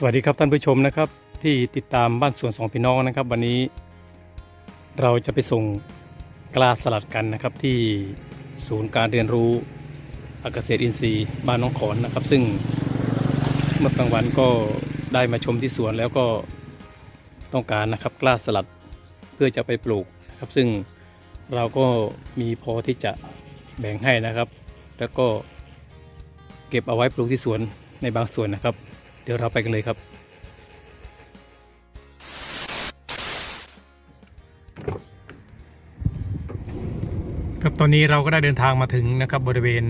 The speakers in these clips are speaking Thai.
สวัสดีครับท่านผู้ชมนะครับที่ติดตามบ้านสวนสองพี่น้องนะครับ วันนี้เราจะไปส่งกล้าสลัดกันนะครับ ที่ศูนย์การเรียนรู้เกษตรอินทรีย์บ้านน้องขอนนะครับ ซึ่งเมื่อกลางวันก็ได้มาชมที่สวนแล้วก็ต้องการนะครับกล้าสลัดเพื่อจะไปปลูกนะครับ ซึ่งเราก็มีพอที่จะแบ่งให้นะครับ แล้วก็เก็บเอาไว้ปลูกที่สวนในบางส่วนนะครับ ดี๋ยวเราไปกันเลยครับ ครับตอนนี้เราก็ได้เดินทางมาถึงนะครับบริเวณ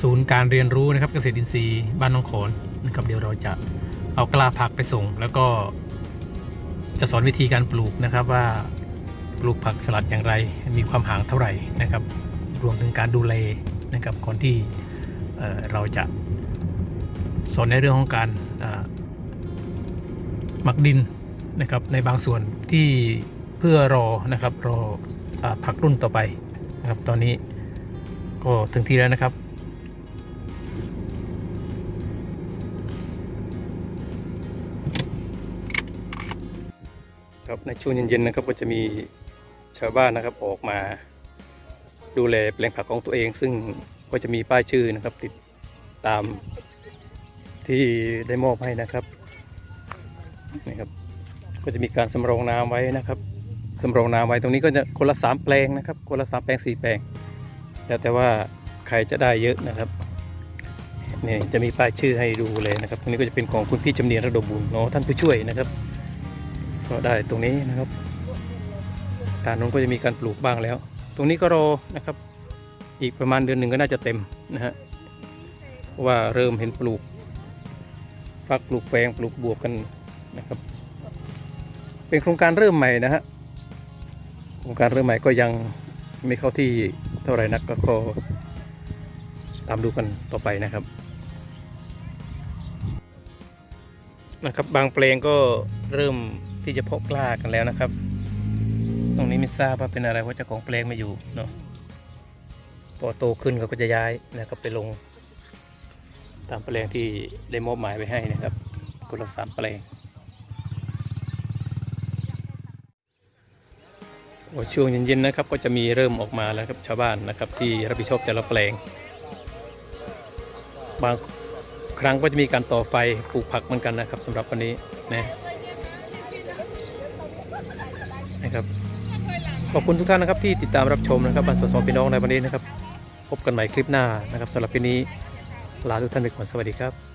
ศูนย์การเรียนรู้นะครับเกษตรอินทรีย์บ้านน้องโขนนะครับเดี๋ยวเราจะเอากล้าผักไปส่ง แล้วก็จะสอนวิธีการปลูกนะครับว่าปลูกผักสลัดอย่างไรมีความห่างเท่าไหร่นะครับ รวมถึงการดูแลนะครับก่อนที่เเราจะ สอนในเรื่องของการหมักดินนะครับในบางส่วนที่เพื่อรอนะครับรออผักรุ่นต่อไปนะครับตอนนี้ก็ถึงที่แล้วนะครับ ครับในช่วงเย็นๆนะครับก็จะมีชาวบ้านนะครับออกมาดูแลแปลงผักของตัวเอง ซึ่งก็จะมีป้ายชื่อนะครับติดตาม ที่ได้มอบให้นะครับนี่ครับ ก็จะมีการสำรองน้ำไว้นะครับสำรองน้ำไว้ตรงนี้ก็จะคนละสามแปลงนะครับ คนละสามแปลงสี่แปลง แล้วแต่ว่าใครจะได้เยอะนะครับนี่จะมีป้ายชื่อให้ดูเลยนะครับ ตรงนี้ก็จะเป็นของคุณพี่จำเนียนระดมบุญเนาะท่านผู้ช่วยนะครับ ก็ได้ตรงนี้นะครับทางนู้นก็จะมีการปลูกบ้างแล้ว ตรงนี้ก็รอนะครับ อีกประมาณเดือนหนึ่งก็น่าจะเต็มนะฮะเพราะว่าเริ่มเห็นปลูก ฟักปลูกแฟงปลูกบวบกันนะครับ เป็นโครงการเริ่มใหม่นะฮะโครงการเริ่มใหม่ก็ยังไม่เข้าที่เท่าไหร่นักก็ขอตามดูกันต่อไปนะครับนะครับบางแปลงก็เริ่มที่จะเพาะกล้ากันแล้วนะครับ ตรงนี้ไม่ทราบว่าเป็นอะไรเพราะเจ้าของแปลงไม่อยู่เนาะพอโตขึ้นเขาก็จะย้ายนะครับไปลงามแปลงที่ได้มอบหมายไปให้นะครับคนละสามแปลงโอ้ช่วงเย็นๆนะครับก็จะมีเริ่มออกมาแล้วครับชาวบ้านนะครับ ที่รับผิดชอบแต่ละแปลง บางครั้งก็จะมีการต่อไฟปลูกผักเหมือนกันนะครับสำหรับวันนี้นะนะครับขอบคุณทุกท่านนะครับที่ติดตามรับชมนะครับบันสดสองพี่น้องในวันนี้นะครับ พบกันใหม่คลิปหน้านะครับสำหรับวันนี้ ลาทุกท่านไปก่อนสวัสดีครับ